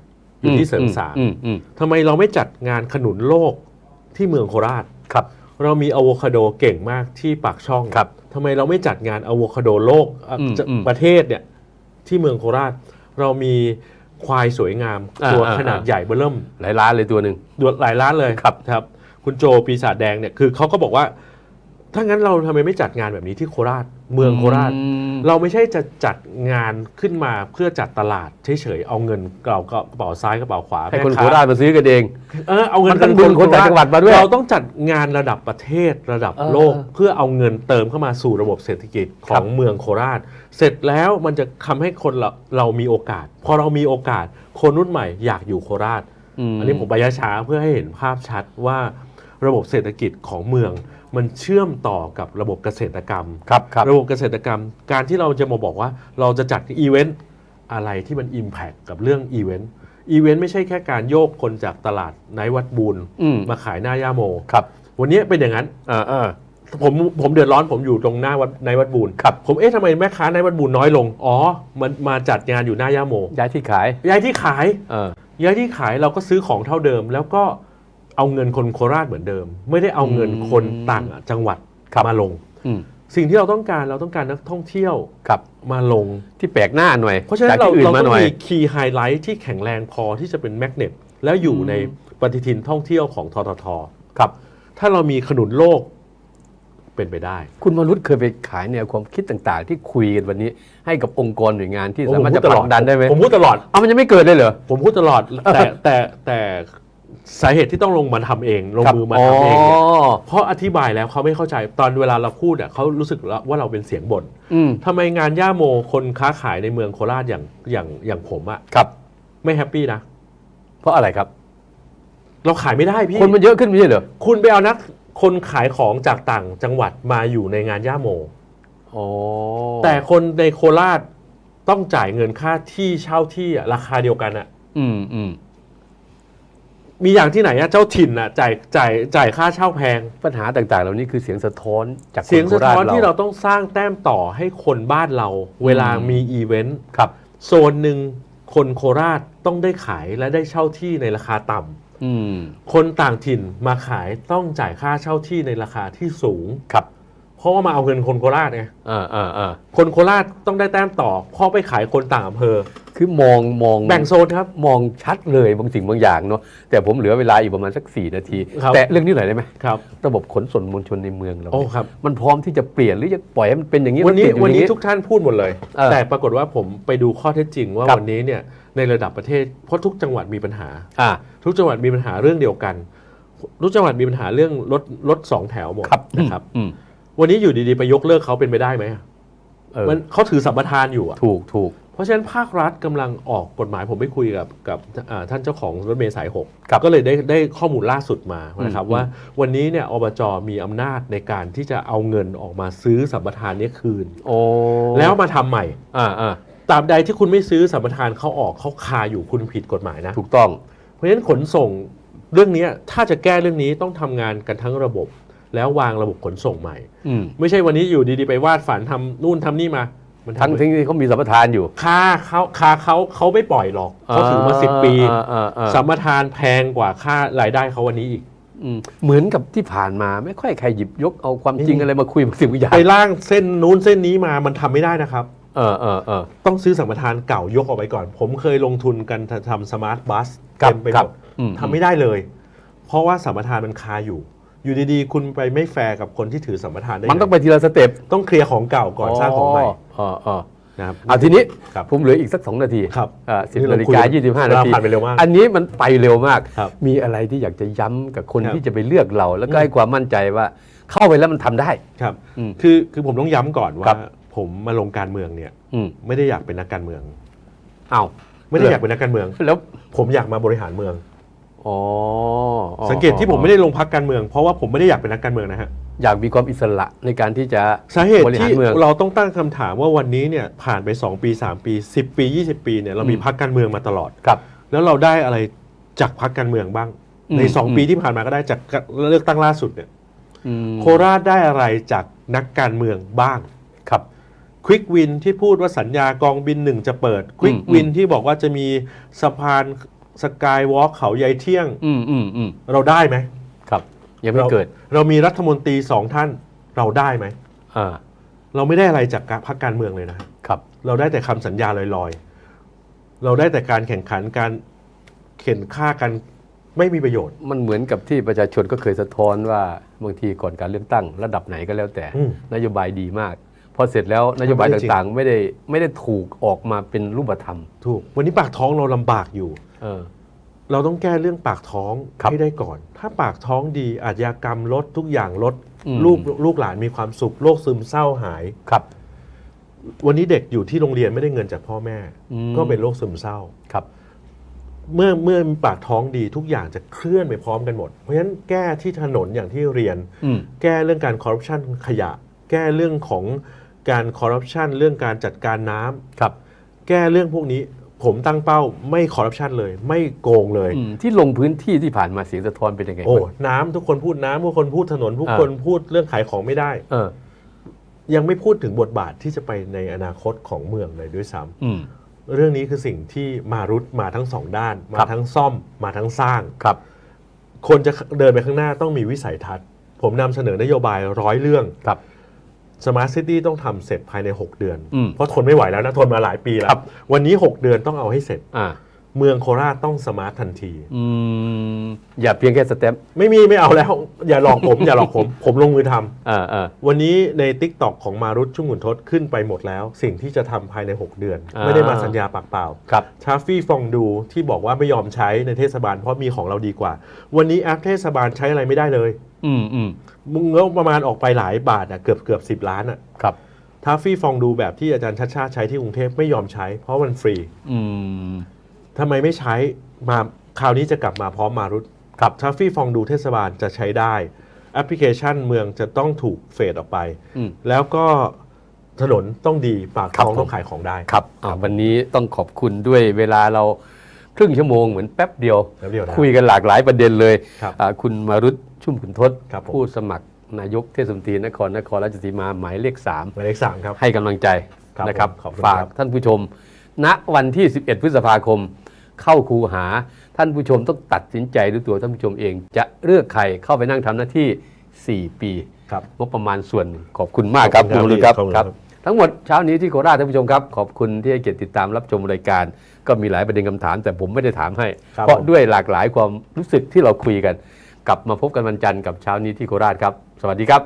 [SPEAKER 2] อยู่ที่เสริมสาง
[SPEAKER 1] อืมอืม
[SPEAKER 2] ทำไมเราไม่จัดงานขนุนโลกที่เมืองโคราช
[SPEAKER 1] ครับ
[SPEAKER 2] เรามีอะโวคาโดเก่งมากที่ปากช่อง
[SPEAKER 1] ครับ
[SPEAKER 2] ทำไมเราไม่จัดงานอะโวคาโดโลกอะ
[SPEAKER 1] อืม
[SPEAKER 2] จะ
[SPEAKER 1] อืม
[SPEAKER 2] ประเทศเนี่ยที่เมืองโคราช เรามี ควายสวยงาม
[SPEAKER 1] อ่า
[SPEAKER 2] ตัว
[SPEAKER 1] อ่า
[SPEAKER 2] ขนาด
[SPEAKER 1] อ่า
[SPEAKER 2] ใหญ่เบ้อเริ่ม
[SPEAKER 1] หลายล้านเลยตัวหนึ่ง
[SPEAKER 2] ดวหลายล้านเลย
[SPEAKER 1] ครับ
[SPEAKER 2] ครับ คุณโจปีศาจแดงเนี่ยคือเขาก็บอกว่า ถ้างั้นเราทำไมไม่จัดงานแบบนี้ที่โคราช เมืองโคราช
[SPEAKER 1] อืม
[SPEAKER 2] เราไม่ใช่จะจัดงานขึ้นมาเพื่อจัดตลาดเฉยๆเอาเงินเราก็กระเป๋าซ้ายกระเป๋าขวา
[SPEAKER 1] ให้คน
[SPEAKER 2] แม่
[SPEAKER 1] โคราชมาซื้อกันเอง
[SPEAKER 2] เออเอาเงิน
[SPEAKER 1] มันต้องดึงคนต่างจังหวัดมาด้วย
[SPEAKER 2] เราต้องจัดงานระดับประเทศระดับ
[SPEAKER 1] เออ
[SPEAKER 2] โลก เพื่อเอาเงินเติมเข้ามาสู่ระบบเศรษฐกิจข
[SPEAKER 1] ครั
[SPEAKER 2] อบงเมืองโคราช เสร็จแล้วมันจะทำให้คนเราเรามีโอกาส พอเรามีโอกาส คนรุ่นใหม่อยากอยู่โคราช
[SPEAKER 1] ม
[SPEAKER 2] อันนี้ผมไปช้าๆเพื่อให้เห็นภาพชัดว่าระบบเศรษฐกิจของเมือง มันเชื่อมต่อกับระบบเกษตรกรรม
[SPEAKER 1] ครับครับ
[SPEAKER 2] ระบบเกษตรกรรม การที่เราจะมาบอกว่าเราจะจัดอีเวนต์อะไรที่มัน Impact กับเรื่องอีเวนต์อีเวนต์ไม่ใช่แค่การโยกคนจากตลาดไนท์วัดบูน
[SPEAKER 1] อืม
[SPEAKER 2] มาขายหน้าย่าโม
[SPEAKER 1] ครับ
[SPEAKER 2] วันนี้เป็นอย่างนั้น
[SPEAKER 1] อ่าอ่า
[SPEAKER 2] ผมผมเดือดร้อนผมอยู่ตรงหน้าวัดในวัดบูน
[SPEAKER 1] ครับ
[SPEAKER 2] ผมเอ๊ะทำไมแม่ค้าในวัดบูนน้อยลง อ๋อ มันมาจัดงานอยู่หน้าย่าโม
[SPEAKER 1] ย้ายที่ขาย
[SPEAKER 2] ย้ายที่ขาย
[SPEAKER 1] เออ
[SPEAKER 2] ย้ายที่ขายเราก็ซื้อของเท่าเดิม แล้วก็ เอาเงินคนโคราชเหมือนเดิม ไม่ได้เอาเงินคนต่างจังหวัด
[SPEAKER 1] ครับ
[SPEAKER 2] มาลง
[SPEAKER 1] อืม
[SPEAKER 2] สิ่งที่เราต้องการเราต้องการนักท่องเที่ยว
[SPEAKER 1] ครับ
[SPEAKER 2] มาลง
[SPEAKER 1] ที่แปลกหน้าหน่อย
[SPEAKER 2] เพราะฉะนั้
[SPEAKER 1] จาก
[SPEAKER 2] นเรา
[SPEAKER 1] ที่อื่น
[SPEAKER 2] เรา
[SPEAKER 1] มา
[SPEAKER 2] ต้อ
[SPEAKER 1] ห
[SPEAKER 2] ง
[SPEAKER 1] น่อย
[SPEAKER 2] มีคีย์ไฮไลท์ที่แข็งแรงพอที่จะเป็นแมกเนตแล้วอยู่
[SPEAKER 1] อืม
[SPEAKER 2] ในปฏิทินท่องเที่ยวของททท
[SPEAKER 1] ครับ
[SPEAKER 2] ถ้าเรามีขนุนโลกเป็นไปได้
[SPEAKER 1] คุณวรุษเคยไปขายแนวความคิดต่างๆ ที่คุยกันวันนี้ ให้กับองค์กรหน่วยงานที่
[SPEAKER 2] โอ้
[SPEAKER 1] สามารถ
[SPEAKER 2] ผมพู
[SPEAKER 1] จะ
[SPEAKER 2] ดต
[SPEAKER 1] ผ
[SPEAKER 2] ล
[SPEAKER 1] ลั
[SPEAKER 2] อด
[SPEAKER 1] กดันได้ไหม
[SPEAKER 2] ผมพูดตลอด
[SPEAKER 1] เอามันยังไม่เกิดเลยเหรอ
[SPEAKER 2] ผมพูดตลอดแต่แต่แต่ สาเหตุที่ต้องลงมาทำเอง ลง
[SPEAKER 1] ครับ
[SPEAKER 2] มือมาทำเองเนี่ย
[SPEAKER 1] อ๋อ
[SPEAKER 2] เพราะอธิบายแล้วเขาไม่เข้าใจตอนเวลาเราพูดอะเขารู้สึกว่าเราเป็นเสียงบ่น
[SPEAKER 1] อืม
[SPEAKER 2] ทำไมงานย่าโมคนค้าขายในเมืองโคราชอย่างอย่างอย่างผมอะ
[SPEAKER 1] ครับ
[SPEAKER 2] ไม่แฮปปี้นะ
[SPEAKER 1] เพราะอะไรครับ
[SPEAKER 2] เราขายไม่ได้พี่
[SPEAKER 1] คนมันเยอะขึ้นไม่ใช่เหรอ
[SPEAKER 2] คุณไปเอานักคนขายของจากต่างจังหวัดมาอยู่ในงานย่าโม
[SPEAKER 1] อ๋อ
[SPEAKER 2] แต่คนในโคราชต้องจ่ายเงินค่าที่เช่าที่อะราคาเดียวกันอะ
[SPEAKER 1] อืมอืม
[SPEAKER 2] มีอย่างที่ไหนอะเจ้าถิ่นอะจ่ายจ่ายจ่ายค่าเช่าแพง
[SPEAKER 1] ปัญหาต่างๆ เหล่านี้คือเสียงสะท้อนจากคน
[SPEAKER 2] เสียงสะท้อน
[SPEAKER 1] โคช
[SPEAKER 2] ที่เราต้องสร้างแต้มต่อให้คนบ้านเรา เวลามีอีเวนต์
[SPEAKER 1] ครับ
[SPEAKER 2] โซนหนึ่งคนโคราชต้องได้ขายและได้เช่าที่ในราคาต่ำ
[SPEAKER 1] อืม
[SPEAKER 2] คนต่างถิ่นมาขายต้องจ่ายค่าเช่าที่ในราคาที่สูง
[SPEAKER 1] ครับ
[SPEAKER 2] เพราะว่ามาเอาเงินคนโคราชไง
[SPEAKER 1] อ่าอ่าอ่า
[SPEAKER 2] คนโคราชต้องได้แต้มต่อเพราะไปขายคนต่างอำเภอ
[SPEAKER 1] คือมองมอง
[SPEAKER 2] แบ่งโซนครับ
[SPEAKER 1] มองชัดเลยบางสิ่งบางอย่างเนาะแต่ผมเหลือเวลาอีกประมาณสักสี่นาที
[SPEAKER 2] ครับ
[SPEAKER 1] แต่เรื่องนี้หน่อยได้ไหม
[SPEAKER 2] ครับ
[SPEAKER 1] ระบบขนส่งมวลชนในเมืองเรา
[SPEAKER 2] โอ้ครับ
[SPEAKER 1] มันพร้อมที่จะเปลี่ยนหรือจะปล่อยให้มันเป็นอย่างนี้
[SPEAKER 2] วันนี้
[SPEAKER 1] มัติดอยู่
[SPEAKER 2] วัน
[SPEAKER 1] อย่า
[SPEAKER 2] นี้
[SPEAKER 1] ง
[SPEAKER 2] ทุกท่านพูดหมดเลย
[SPEAKER 1] เออ
[SPEAKER 2] แต่ปรากฏว่าผมไปดูข้อเท็จจริงว่า
[SPEAKER 1] ครับ
[SPEAKER 2] วันนี้เนี่ยในระดับประเทศเพราะทุกจังหวัดมีปัญหา
[SPEAKER 1] อ่า
[SPEAKER 2] ทุกจังหวัดมีปัญหาเรื่องเดียวกันทุกจังหวัดมีปัญหาเรื่องรถรถสองแถวหมด
[SPEAKER 1] ครับ
[SPEAKER 2] นะครับ
[SPEAKER 1] อืม
[SPEAKER 2] วันนี้อยู่ดีๆไปยกเลิกเขาเป็นไปได้ไหม
[SPEAKER 1] เออ
[SPEAKER 2] มันเขาถือสัมปทานอยู่อะ
[SPEAKER 1] ถูกถูก
[SPEAKER 2] เพราะฉะนั้นภาครัฐกำลังออกกฎหมายผมไปคุยกับกับอ่าท่านเจ้าของรถเมล์สายหก
[SPEAKER 1] ครับ
[SPEAKER 2] ก็เลยได้ได้ข้อมูลล่าสุดมานะครับ
[SPEAKER 1] อืม
[SPEAKER 2] ว่าวันนี้เนี่ยอบจมีอำนาจในการที่จะเอาเงินออกมาซื้อสัมปทานเนี้คืน
[SPEAKER 1] โอ้
[SPEAKER 2] แล้วมาทำใหม่
[SPEAKER 1] อ่าอ่า
[SPEAKER 2] ตราบใดที่คุณไม่ซื้อสัมปทานเขาออกเขาคาอยู่คุณผิดกฎหมายนะ
[SPEAKER 1] ถูกต้อง
[SPEAKER 2] เพราะฉะนั้นขนส่งเรื่องนี้ถ้าจะแก้เรื่องนี้ต้องทำงานกันทั้งระบบ แล้ววางระบบขนส่งใหม่
[SPEAKER 1] อืม
[SPEAKER 2] ไม่ใช่วันนี้อยู่ดีๆไปวาดฝันทำนู่นทำนี่มา มันทำ
[SPEAKER 1] ทั้งทั้งที่เขามีสัมปทานอยู่
[SPEAKER 2] ค่าเขาค่าเขาเขาไม่ปล่อยหรอกเขาถือมาสิบปี
[SPEAKER 1] อ่าอ่าอ่า
[SPEAKER 2] สัมปทานแพงกว่าค่ารายได้เขาวันนี้อีก
[SPEAKER 1] อืมเหมือนกับที่ผ่านมาไม่ค่อยใครหยิบยกเอาความจริงอะไรมาคุยบางสิ่งบางอย่าง
[SPEAKER 2] ไปล่างเส้นนู้นเส้นนี้มามันทำไม่ได้นะครับ
[SPEAKER 1] เออเออเออ
[SPEAKER 2] ต้องซื้อสัมปทานเก่ายกออกไปก่อน ผมเคยลงทุนกันทำสมาร์ทบัส
[SPEAKER 1] ครับ
[SPEAKER 2] เต็มไปห
[SPEAKER 1] ครั
[SPEAKER 2] ม
[SPEAKER 1] บ
[SPEAKER 2] ด
[SPEAKER 1] อืม
[SPEAKER 2] ทำไม่ได้เลย เพราะว่าสัมปทานมันคาอยู่ อยู่ดีๆ คุณไปไม่แฟร์กับคนที่ถือสัมปทานได้
[SPEAKER 1] มันต้อง
[SPEAKER 2] ไง
[SPEAKER 1] ไปทีละสเต็ป
[SPEAKER 2] ต้องเคลียร์ของเก่าก่อนสร้างของใหม่
[SPEAKER 1] อ๋ออ๋อ
[SPEAKER 2] นะครับ
[SPEAKER 1] เอาทีนี้
[SPEAKER 2] ครับ
[SPEAKER 1] ผมเหลืออีกสักสองนาที
[SPEAKER 2] ครับ
[SPEAKER 1] สิบ
[SPEAKER 2] นี่เรา
[SPEAKER 1] นาฬิ
[SPEAKER 2] คุย
[SPEAKER 1] กา
[SPEAKER 2] กัน
[SPEAKER 1] ยี่สิบห้านาที
[SPEAKER 2] เวลาผ่านไปเร็วมาก
[SPEAKER 1] อันนี้มันไปเร็วมาก
[SPEAKER 2] ครับ
[SPEAKER 1] มีอะไรที่อยากจะย้ำกับคน
[SPEAKER 2] ครับ
[SPEAKER 1] ที่จะไปเลือกเรา แล้วก็
[SPEAKER 2] อืม
[SPEAKER 1] ให้ความมั่นใจว่าเข้าไปแล้วมันทำได้
[SPEAKER 2] ครับ
[SPEAKER 1] อืม
[SPEAKER 2] คือคือผมต้องย้ำก่อน
[SPEAKER 1] ครั
[SPEAKER 2] ว่า
[SPEAKER 1] บ
[SPEAKER 2] ผมมาลงการเมืองเนี่ย
[SPEAKER 1] อืม
[SPEAKER 2] ไม่ได้อยากเป็นนักการเมือง
[SPEAKER 1] เอา
[SPEAKER 2] ไม่ได้อยากเป็นนักการเมือง
[SPEAKER 1] แล้ว
[SPEAKER 2] ผมอยากมาบริหารเมือง
[SPEAKER 1] อ๋ออ๋อ
[SPEAKER 2] สังเกตที่ผมไม่ได้ลงพักการเมือง เพราะว่าผมไม่ได้อยากเป็นนักการเมืองนะฮะ
[SPEAKER 1] อยากมีความอิสระในการที่จะ
[SPEAKER 2] สาเหตุ
[SPEAKER 1] บริหาร
[SPEAKER 2] ที่
[SPEAKER 1] เมือง
[SPEAKER 2] เราต้องตั้งคำถามว่าวันนี้เนี่ยผ่านไป 2 ปี 3 ปี 10 ปี 20 ปีเนี่ยเรามี
[SPEAKER 1] อืม
[SPEAKER 2] พักการเมืองมาตลอด
[SPEAKER 1] ครับ
[SPEAKER 2] แล้วเราได้อะไรจากพักการเมืองบ้าง
[SPEAKER 1] อืม
[SPEAKER 2] ใน
[SPEAKER 1] อืม
[SPEAKER 2] 2ปีที่ผ่านมาก็ได้จากเลือกตั้งล่าสุดเนี่ย
[SPEAKER 1] อืม
[SPEAKER 2] โคราชได้อะไรจากนักการเมืองบ้าง
[SPEAKER 1] ครับ
[SPEAKER 2] ควิกวินที่พูดว่าสัญญากองบินหนึ่งจะเปิดควิก
[SPEAKER 1] อืม
[SPEAKER 2] วินที่บอกว่าจะมีสะพาน สกายวอล์กเขาใยเที่ยง
[SPEAKER 1] อืมอืมอืม
[SPEAKER 2] เราได้ไหม
[SPEAKER 1] ครับ ยังไม่เกิด
[SPEAKER 2] เรามีรัฐมนตรีสองท่านเราได้ไหม
[SPEAKER 1] อ่า
[SPEAKER 2] เราไม่ได้อะไรจากพรรคการเมืองเลยนะ
[SPEAKER 1] ครับ
[SPEAKER 2] เราได้แต่คำสัญญาลอยๆ เราได้แต่การแข่งขันการเข็นฆ่ากันไม่มีประโยชน์
[SPEAKER 1] มันเหมือนกับที่ประชาชนก็เคยสะท้อนว่าบางทีก่อนการเลือกตั้งระดับไหนก็แล้วแต่
[SPEAKER 2] อืม
[SPEAKER 1] นโยบายดีมาก พอเสร็จแล้วนโยบาย
[SPEAKER 2] ไม่ได้จริง
[SPEAKER 1] ต่างๆ ไม่ได้ไม่ได้ถูกออกมาเป็นรูปธรรม
[SPEAKER 2] ถูก วันนี้ปากท้องเราลำบากอยู่
[SPEAKER 1] เออ
[SPEAKER 2] เราต้องแก้เรื่องปากท้อง
[SPEAKER 1] ครับ
[SPEAKER 2] ให้ได้ก่อน ถ้าปากท้องดีอาชญากรรมลดทุกอย่างลด
[SPEAKER 1] อืม
[SPEAKER 2] ลูกลูกหลานมีความสุขโรคซึมเศร้าหาย
[SPEAKER 1] ครับ
[SPEAKER 2] วันนี้เด็กอยู่ที่โรงเรียนไม่ได้เงินจากพ่อแม่
[SPEAKER 1] อืม
[SPEAKER 2] ก็เป็นโรคซึมเศร้า
[SPEAKER 1] ครับ
[SPEAKER 2] เมื่อเมื่อมีปากท้องดีทุกอย่างจะเคลื่อนไปพร้อมกันหมด เพราะฉะนั้นแก้ที่ถนนอย่างที่เรียน
[SPEAKER 1] อืม
[SPEAKER 2] แก้เรื่องการคอร์รัปชันขยะ แก้เรื่องของ การคอร์รัปชันเรื่องการจัดการน้ำ
[SPEAKER 1] ครับ
[SPEAKER 2] แก้เรื่องพวกนี้ผมตั้งเป้าไม่คอร์รัปชันเลย ไม่โกงเลย
[SPEAKER 1] อืมที่ลงพื้นที่ที่ผ่านมาเสียงสะท้อนเป็นยังไง
[SPEAKER 2] โอ้
[SPEAKER 1] บ้าง
[SPEAKER 2] น้ำทุกคนพูดน้ำทุกคนพูดถนนทุก
[SPEAKER 1] อ่า
[SPEAKER 2] คนพูดเรื่องขายของไม่ได้
[SPEAKER 1] เออ
[SPEAKER 2] ยังไม่พูดถึงบทบาทที่จะไปในอนาคตของเมืองเลยด้วยซ้ำ
[SPEAKER 1] อืม
[SPEAKER 2] เรื่องนี้คือสิ่งที่มารุดมาทั้งสองด้าน มา
[SPEAKER 1] ครับ
[SPEAKER 2] ทั้งซ่อมมาทั้งสร้าง
[SPEAKER 1] ครับ
[SPEAKER 2] คนจะเดินไปข้างหน้าต้องมีวิสัยทัศน์ ผมนำเสนอนโยบายร้อยเรื่อง
[SPEAKER 1] ครับ
[SPEAKER 2] สมาร์ทซิตี้ต้องทำเสร็จภายใน 6 เดือน
[SPEAKER 1] อืม
[SPEAKER 2] เพราะทนไม่ไหวแล้วนะ ทนมาหลายปีแล้
[SPEAKER 1] ครั
[SPEAKER 2] ว
[SPEAKER 1] บ
[SPEAKER 2] วันนี้ 6 เดือนต้องเอาให้เสร็จ
[SPEAKER 1] อ่า
[SPEAKER 2] เมืองโคราชต้องสมาร์ททันที
[SPEAKER 1] อืมอย่าเพียงแค่สเต็ป
[SPEAKER 2] ไม่มีไม่เอาแล้ว อย่าหลอกผม อย่าหลอกผม ผมลงมือทำ
[SPEAKER 1] อ่าอ่า
[SPEAKER 2] วันนี้ใน t ิ k t o k ของมารุตชุ่มขุนทศขึ้นไปหมดแล้ว สิ่งที่จะทำภายใน 6 เดือน
[SPEAKER 1] อ่า
[SPEAKER 2] ไม่ได้มาสัญญาปากเปล่า
[SPEAKER 1] ครับ
[SPEAKER 2] ชาฟี่ฟองดูที่บอกว่าไม่ยอมใช้ในเทศบาลเพราะมีของเราดีกว่า วันนี้แอปเทศบาลใช้อะไรไม่ได้เลย
[SPEAKER 1] อืมอืม
[SPEAKER 2] มึงงบประมาณออกไปหลายบาทอะเกือบเกือบสิบล้านอะ
[SPEAKER 1] ครับ
[SPEAKER 2] ทาฟี่ฟองดูแบบที่อาจารย์ชัดชาติใช้ที่กรุงเทพไม่ยอมใช้ เพราะมันฟรี
[SPEAKER 1] อืม
[SPEAKER 2] ทำไมไม่ใช้มาคราวนี้จะกลับมาพร้อมมารุตกับทาฟี่ฟองดูเทศบาลจะใช้ได้ แอปพลิเคชันเมืองจะต้องถูกเฟดออกไป
[SPEAKER 1] อืม
[SPEAKER 2] แล้วก็ถนนต้องดีปาก
[SPEAKER 1] ครับ
[SPEAKER 2] ท้อง
[SPEAKER 1] ผม
[SPEAKER 2] ต้องขายของได้
[SPEAKER 1] ครับอ่าวันนี้ต้องขอบคุณด้วยเวลาเราครึ่งชั่วโมงเหมือนแป๊บเดียว
[SPEAKER 2] แป๊บเดียวนะ
[SPEAKER 1] คุยกันหลากหลายประเด็นเลย
[SPEAKER 2] ครับ
[SPEAKER 1] อ่าคุณมารุตชุ่มขุนทศ
[SPEAKER 2] ครับผม
[SPEAKER 1] ผู้สมัครนายกเทศมนตรีนครนครราชสีมาหมายเลขสาม
[SPEAKER 2] หมายเลขสามครับ
[SPEAKER 1] ให้กำลังใจ
[SPEAKER 2] ครับ
[SPEAKER 1] นะครับ
[SPEAKER 2] ผมขอบคุณ
[SPEAKER 1] ฝาก
[SPEAKER 2] ครับ
[SPEAKER 1] ท่านผู้ชม ณวันที่ 11 พฤษภาคม เข้าคูหา ท่านผู้ชมต้องตัดสินใจด้วยตัวท่านผู้ชมเอง จะเลือกใครเข้าไปนั่งทำหน้าที่ 4 ปี
[SPEAKER 2] ครับ
[SPEAKER 1] งบประมาณส่วนหนึ่งขอบคุณมากครับ
[SPEAKER 2] ขอบคุณ
[SPEAKER 1] ณ
[SPEAKER 2] ครับ
[SPEAKER 1] ครับ
[SPEAKER 2] ขอบคุณ
[SPEAKER 1] ค
[SPEAKER 2] ครั
[SPEAKER 1] รับบทั้งหมดเช้านี้ที่โคราชท่านผู้ชมครับ ขอบคุณที่ให้เกียรติติดตามรับชมรายการ ก็มีหลายประเด็นคำถาม แต่ผมไม่ได้ถามให้
[SPEAKER 2] ครับ
[SPEAKER 1] เพราะ
[SPEAKER 2] ผม
[SPEAKER 1] ด้วยหลากหลายความรู้สึกที่เราคุยกัน กลับมาพบกันวันจันทร์กับเช้านี้ที่โคราชครับ สวัสดีครับ